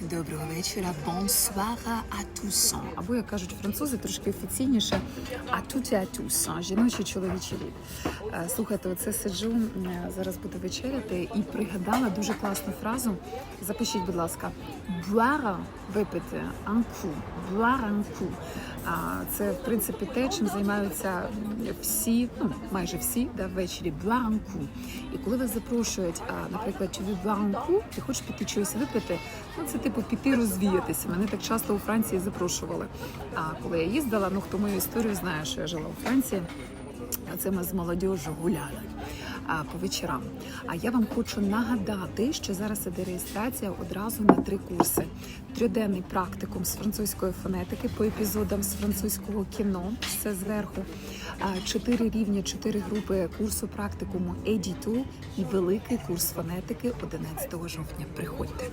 Доброго вечора. À tous. Або, як кажуть французи, трошки офіційніше à tous. Жіночий чоловічий рід. Е, Слухайте, оце сиджу, е, зараз буду вечеряти і пригадала дуже класну фразу. Запишіть, будь ласка, boire – випити, un coup, boire un coup. А, Це, в принципі, те, чим займаються всі, ну, майже всі, да, ввечері, coup. І коли вас запрошують, наприклад, ви boire ти хочеш піти чогось випити, ну це типу піти розвіятися. Мене так часто у Франції запрошували. А коли я їздила, ну хто мою історію знає, що я жила у Франції. А це ми з молодіжю гуляли а, по вечорам. А я вам хочу нагадати, що зараз іде реєстрація одразу на три курси: трьоденний практикум з французької фонетики по епізодам з французького кіно. Все зверху. Чотири рівні, чотири групи курсу практикуму Едіту і великий курс фонетики 11 жовтня. Приходьте.